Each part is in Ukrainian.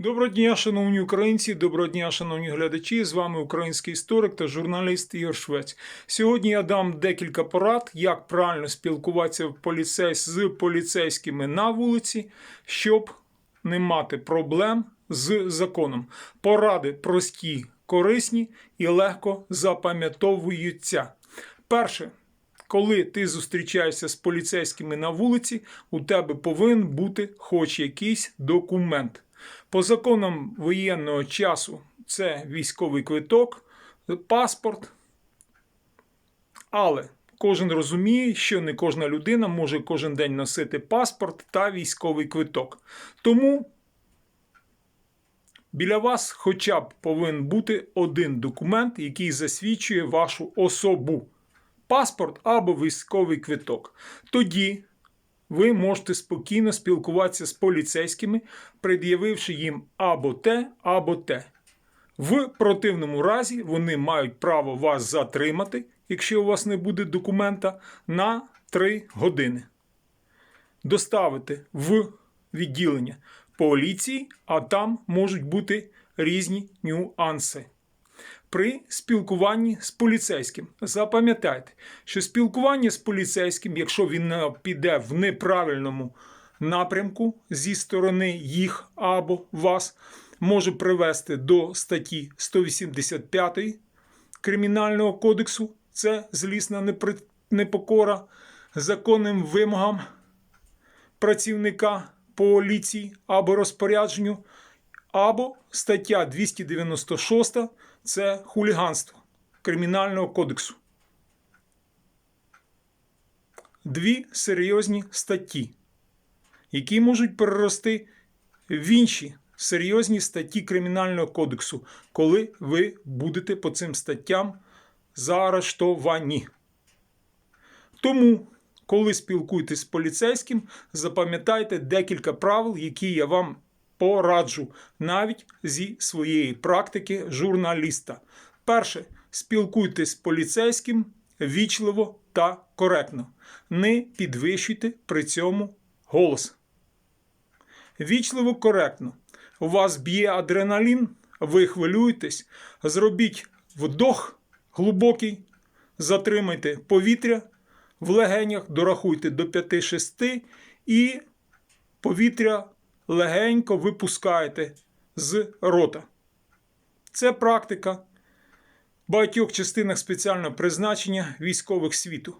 Доброго дня, шановні українці, доброго дня, шановні глядачі. З вами український історик та журналіст Ігор Швець. Сьогодні я дам декілька порад, як правильно спілкуватися в поліцей з поліцейськими на вулиці, щоб не мати проблем з законом. Поради прості, корисні і легко запам'ятовуються. Перше. Коли ти зустрічаєшся з поліцейськими на вулиці, у тебе повинен бути хоч якийсь документ. По законам воєнного часу це військовий квиток, паспорт. Але кожен розуміє, що не кожна людина може кожен день носити паспорт та військовий квиток. Тому біля вас хоча б повинен бути один документ, який засвідчує вашу особу. Паспорт або військовий квиток. Тоді ви можете спокійно спілкуватися з поліцейськими, пред'явивши їм або те, або те. В противному разі вони мають право вас затримати, якщо у вас не буде документа, на 3 години. Доставити в відділення поліції, а там можуть бути різні нюанси. При спілкуванні з поліцейським запам'ятайте, що спілкування з поліцейським, якщо він е, піде в неправильному напрямку зі сторони їх або вас, може привести до статті 185 Кримінального кодексу. Це злісна непокора законним вимогам працівника поліції або розпорядженню, або стаття 296 це хуліганство Кримінального кодексу. Дві серйозні статті, які можуть перерости в інші серйозні статті Кримінального кодексу, коли ви будете по цим статтям заарештовані. Тому, коли спілкуєтесь з поліцейським, запам'ятайте декілька правил, які я вам пораджу навіть зі своєї практики журналіста. Перше, спілкуйтесь з поліцейським вічливо та коректно. Не підвищуйте при цьому голос. Вічливо коректно. У вас б'є адреналін, ви хвилюєтесь, зробіть вдох глибокий, затримайте повітря в легенях, дорахуйте до 5-6 і повітря легенько випускаєте з рота. Це практика в багатьох частинах спеціального призначення військових світу.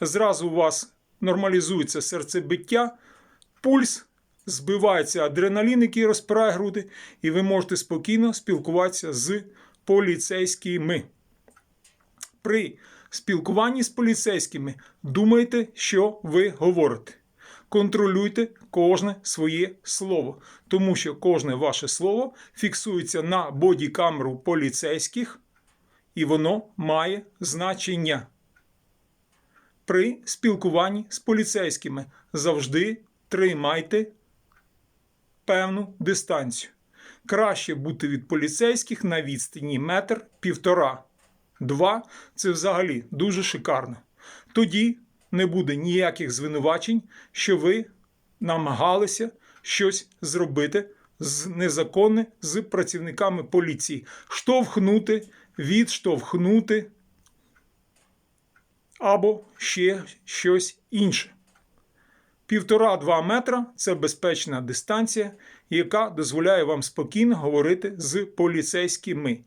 Зразу у вас нормалізується серцебиття, пульс, збивається адреналін, який розпирає груди, і ви можете спокійно спілкуватися з поліцейськими. При спілкуванні з поліцейськими думайте, що ви говорите контролюйте кожне своє слово, тому що кожне ваше слово фіксується на бодікамеру поліцейських, і воно має значення. При спілкуванні з поліцейськими завжди тримайте певну дистанцію. Краще бути від поліцейських на відстані метр півтора. Два це взагалі дуже шикарно. Тоді не буде ніяких звинувачень, що ви намагалися щось зробити з незаконне з працівниками поліції, штовхнути, відштовхнути або ще щось інше. Півтора-два метра це безпечна дистанція, яка дозволяє вам спокійно говорити з поліцейськими.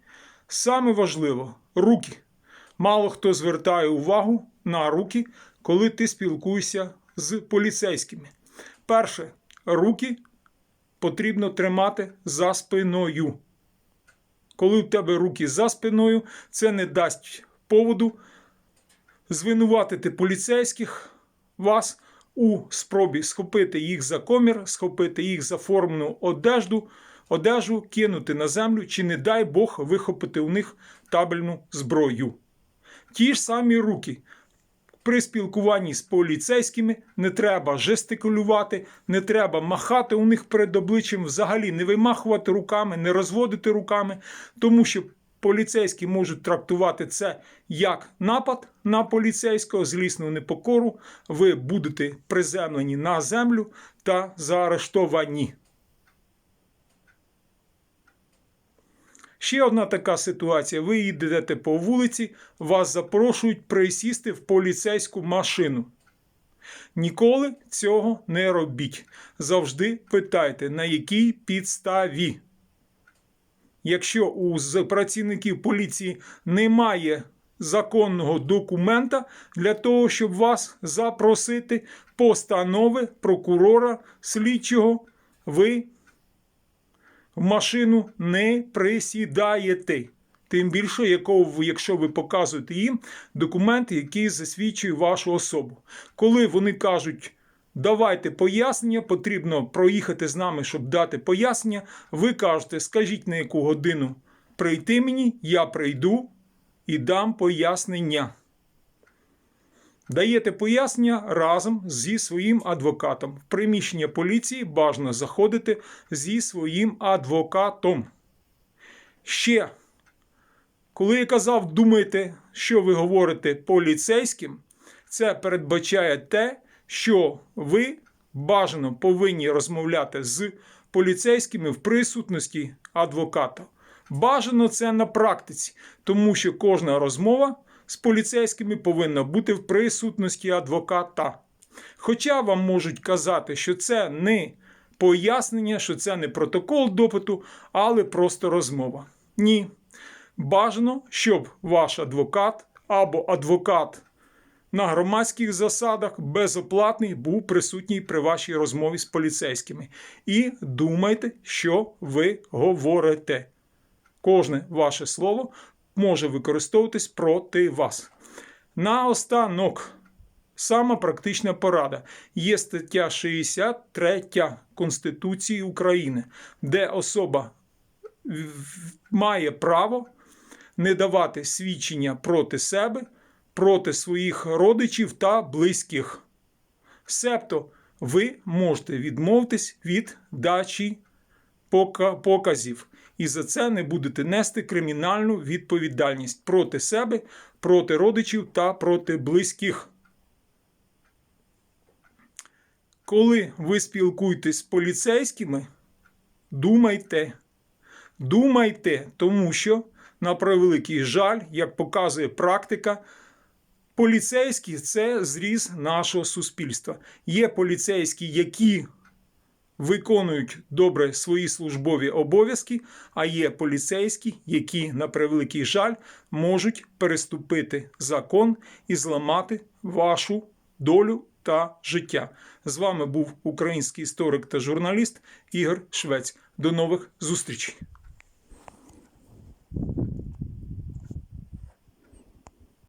Саме важливо руки. Мало хто звертає увагу на руки, коли ти спілкуєшся з поліцейськими. Перше, руки потрібно тримати за спиною. Коли в тебе руки за спиною, це не дасть поводу звинуватити поліцейських вас у спробі схопити їх за комір, схопити їх за формну одежду, одежу, кинути на землю, чи, не дай Бог, вихопити у них табельну зброю. Ті ж самі руки при спілкуванні з поліцейськими не треба жестикулювати, не треба махати у них перед обличчям, взагалі не вимахувати руками, не розводити руками, тому що поліцейські можуть трактувати це як напад на поліцейського, злісну непокору. Ви будете приземлені на землю та заарештовані. Ще одна така ситуація: ви йдете по вулиці, вас запрошують присісти в поліцейську машину. Ніколи цього не робіть. Завжди питайте, на якій підставі. Якщо у працівників поліції немає законного документа для того, щоб вас запросити постанови прокурора слідчого, ви в машину не присідаєте. Тим більше, якщо ви показуєте їм документ, який засвідчує вашу особу. Коли вони кажуть, давайте пояснення, потрібно проїхати з нами, щоб дати пояснення, ви кажете, скажіть на яку годину прийти мені, я прийду і дам пояснення. Даєте пояснення разом зі своїм адвокатом. В приміщення поліції бажано заходити зі своїм адвокатом. Ще, коли я казав, думайте, що ви говорите поліцейським, це передбачає те, що ви бажано повинні розмовляти з поліцейськими в присутності адвоката. Бажано це на практиці, тому що кожна розмова з поліцейськими повинна бути в присутності адвоката. Хоча вам можуть казати, що це не пояснення, що це не протокол допиту, але просто розмова. Ні. Бажано, щоб ваш адвокат або адвокат на громадських засадах безоплатний був присутній при вашій розмові з поліцейськими. І думайте, що ви говорите. Кожне ваше слово може використовуватись проти вас. Наостанок, сама практична порада. Є стаття 63 Конституції України, де особа має право не давати свідчення проти себе, проти своїх родичів та близьких. Себто ви можете відмовитись від дачі показів, і за це не будете нести кримінальну відповідальність проти себе, проти родичів та проти близьких. Коли ви спілкуєтесь з поліцейськими, думайте. Думайте, тому що, на превеликий жаль, як показує практика, поліцейські це зріз нашого суспільства. Є поліцейські, які виконують добре свої службові обов'язки, а є поліцейські, які, на превеликий жаль, можуть переступити закон і зламати вашу долю та життя. З вами був український історик та журналіст Ігор Швець. До нових зустрічей!